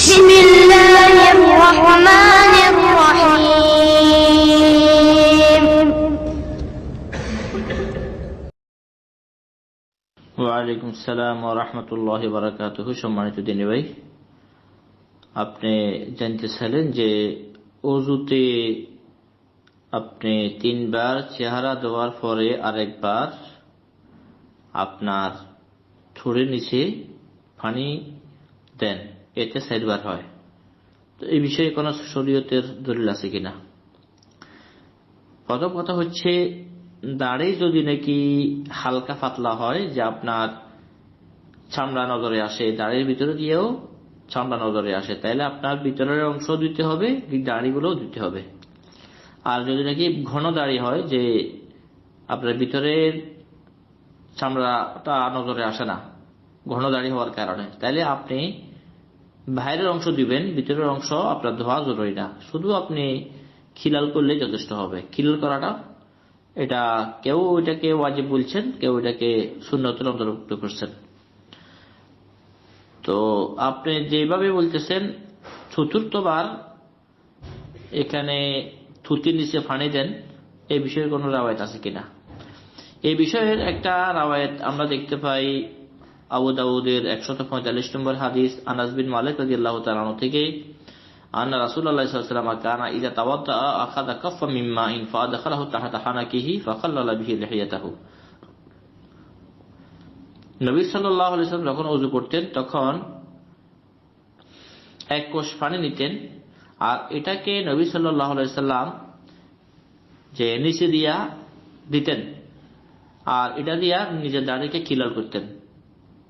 بسم الله الرحمن الرحيم ওয়ালাইকুম সালাম রহমতুল্লাহ বারাকাতুহ সম্মানিত দিনী ভাই, আপনি জানতে চাইলেন যে অজুতে আপনি তিনবার চেহারা দেওয়ার পরে আরেকবার আপনার থুড়ে নিচে পানি দেন। এতে চারবার হয়। তো এই বিষয়ে কোনো শরীয়তের দলিল আছে কিনা? প্রথম কথা হচ্ছে, দাড়ি যদি নাকি হালকা পাতলা হয়, যে আপনার চামড়া নজরে আসে, দাড়ির ভিতরে দিয়েও চামড়া নজরে আসে তাহলে আপনার ভিতরের অংশ দিতে হবে দাড়িগুলোও দিতে হবে। আর যদি নাকি ঘন দাড়ি হয়, যে আপনার ভিতরের চামড়াটা নজরে আসে না, ঘন দাড়ি হওয়ার কারণে তাহলে আপনি বাইরের অংশ দিবেন, ভিতরের অংশ আপনার ধোয়া জরুরি না। শুধু আপনি খিলাল করলে যথেষ্ট হবে। খিলাল করাটা, এটা কেউ ওইটাকে ওয়াজিব বলছেন, কেউ এটাকে শূন্যতের অন্তর্ভুক্ত করছেন। তো আপনি যেভাবে বলতেছেন, চতুর্থবার এখানে থুতির নিচে ফানি দেন এই বিষয়ে কোনো রাওয়ায়ত আছে কিনা? এই বিষয়ের একটা রাওয়ায়ত আমরা দেখতে পাই আবু দাউদের একশত পঁয়তাল্লিশ নম্বর হাদিস, আনাস বিন মালিক রাজি আল্লাহ তালানো থেকে, আন্না রাসুল আল্লাহ সাল্লাম কানা ইদা তাওয়াদ্দা আখাদা কাফা মিম্মা ইন ফাদাখালাহু তাহাতা হানাকিহি ফাখাল্লালা বিহি লিহিয়াতাহু। নবী সাল্লাল্লাহু আলাইহি সাল্লাম যখন ওযু করতেন, তখন এক কোষ পানি নিতেন আর এটাকে নবী সাল্লাল্লাহু আলাইহি সাল্লাম যে নিচে দিয়া দিতেন আর এটা দিয়া নিজের দাড়িকে কিলার করতেন।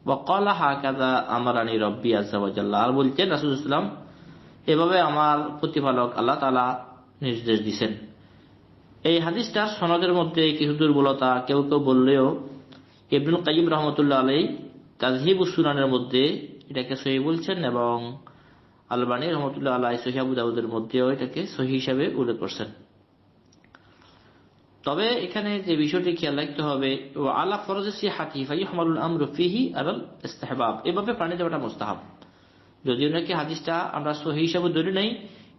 বকলা হা কাদা আমার আনী রব্বি আর বলতেন রাসুল এভাবে আমার প্রতিপালক আল্লাহ তালা নির্দেশ দিছেন। এই হাদিসটার সনদের মধ্যে কিছু দুর্বলতা কেউ কেউ বললেও ইবনুল কাইম রহমতুল্লাহ আলাই তাজহিব সুনানের মধ্যে এটাকে সহি বলছেন এবং আলবানী রহমতুল্লাহ আলাই সহিবু দাউদের মধ্যেও এটাকে সহি হিসাবে উল্লেখ করছেন। তবে এখানে যে বিষয়টি খেয়াল রাখতে হবে ও আলা ফরজেসি হাতিফাই হমালুল আমর ফিহি আল ইস্তেহবাব। এভাবে পানি দেওয়াটা মোস্তাহাব। যদিও নাকি হাদিসটা আমরা সহি হিসাবে ধরে নেই,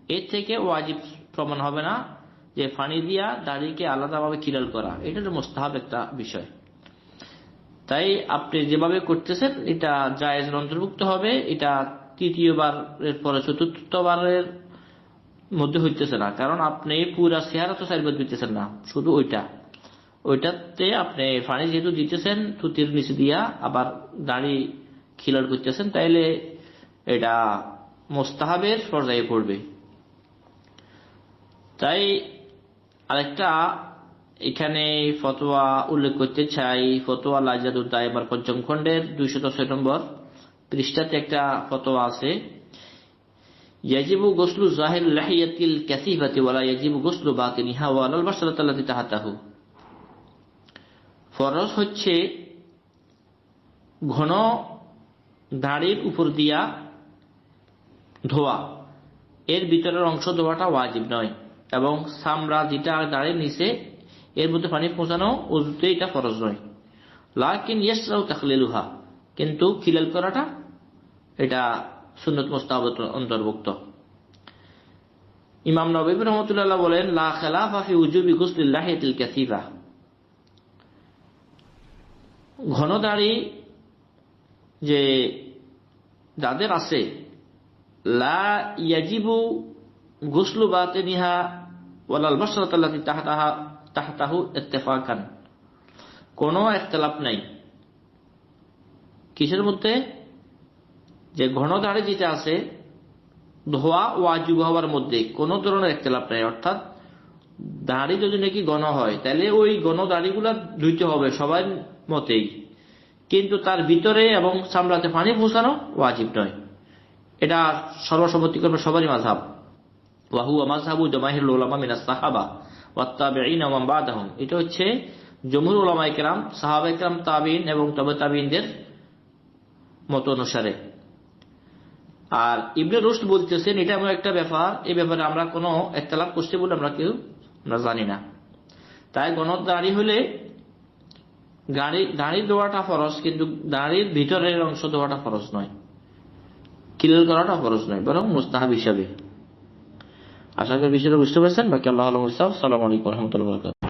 এর থেকে ওয়াজিব প্রমাণ হবে না যে ফানি দিয়া দাড়িকে আলাদাভাবে কিলাল করা। এটা তো মোস্তাহাব একটা বিষয়। তাই আপনি যেভাবে করতেছেন, এটা জায়েজ অন্তর্ভুক্ত হবে। এটা তৃতীয়বার এর পরে চতুর্থবারের মধ্যে হইতেছে না। কারণ আপনি পুরা চেহারা তো সাইবার দিতেছেন না, শুধু ওইটা। ওইটাতে আপনি ফানি যেহেতু দিতেছেন, থুতির নিচে দিয়া আবার দাড়ি খিলার করতেছেন, তাইলে এটা মোস্তাহাবের পর্যায়ে পড়বে। তাই আরেকটা, এখানে ফতোয়া উল্লেখ করতে চাই। ফতোয়া লাজাদুদ্দা এবার পঞ্চম খণ্ডের দুইশত ছয় নম্বর পৃষ্ঠাতে একটা ফতোয়া আছে। ইয়াজিবু গোসলু জাহির লাহিয়াতিল ক্যাসিফাতি ওয়ালা ইয়াজিবু গোসলু বাতিনিহা ওয়ালাল বাসালাতাল্লাতি তাহাতাহু। ফরজ হচ্ছে ঘন দাড়ির উপর দিয়া ধোয়া। এর ভিতরের অংশ ধোয়াটা ওয়াজিব নয় এবং সামরা যেটা দাঁড়িয়ে নিচে, এর মধ্যে পানি পৌঁছানো উজুতে এটা ফরজ নয়। লাকিন ইয়েসরাও তাকলিলুহা কিন্তু খিলাল করাটা এটা সুন্নত মোস্তাব অন্তর্ভুক্ত। ইমাম নবী রহমতুল্লাহ বলেন, লা খেলাফা ফি উজুবি গুসলিল্লাহ তিল কাসিফা। ঘন দাড়ি যে যাদের আছে, লা ইয়াজিবু গুসলু বাতিনিহা ওয়ালাল বাসরাতাল্লাতি তাহতাহা, তাহতাহু ইত্তেফাকান। কোনো একতলাপ নাই। কিসের মধ্যে? যে ঘন দাড়ি যেটা আছে, ধোয়া ওয়াজিব হওয়ার মধ্যে কোনো ধরনের একতলাপ নাই। অর্থাৎ দাড়ি যদি নাকি ঘন হয়, তাহলে ওই ঘন দাড়িগুলা ধুইতে হবে সবার মতেই। কিন্তু তার ভিতরে এবং সামলাতে পানি পৌঁছানো ওয়াজিব নয়। এটা সর্বসম্মতিক্রমে সবারই মাঝাব ওয়াহু মাঝহাবু জমাহির উলামা মিনা সাহাবা ওয়াত্তাবিঈন ওয়া বাদাহুম। এটা হচ্ছে জমহুর উলামা ইকরাম সাহাবা ইকরাম তাবিন এবং তবে তাবিনদের মত অনুসারে আর ইবনে রুশদ বলতেছেন, এটা এমন একটা ব্যাপার এই ব্যাপারে আমরা কোনো একতলাপ করছি বলে আমরা কেউ, আমরা জানি না। তাই গণদাড়ি হলে গাড়ি দাড়ির দেওয়াটা ফরজ, কিন্তু দাড়ির ভিতরের অংশ দেওয়াটা ফরজ নয়। ক্লিয়ার করাটা ফরজ নয়, বরং মুস্তাহাব হিসাবে। আশা করি বিষয়টা বুঝতে পারছেন। বাকি আল্লাহ আলম সালাম আলাইকুম রহমতুল্লাহ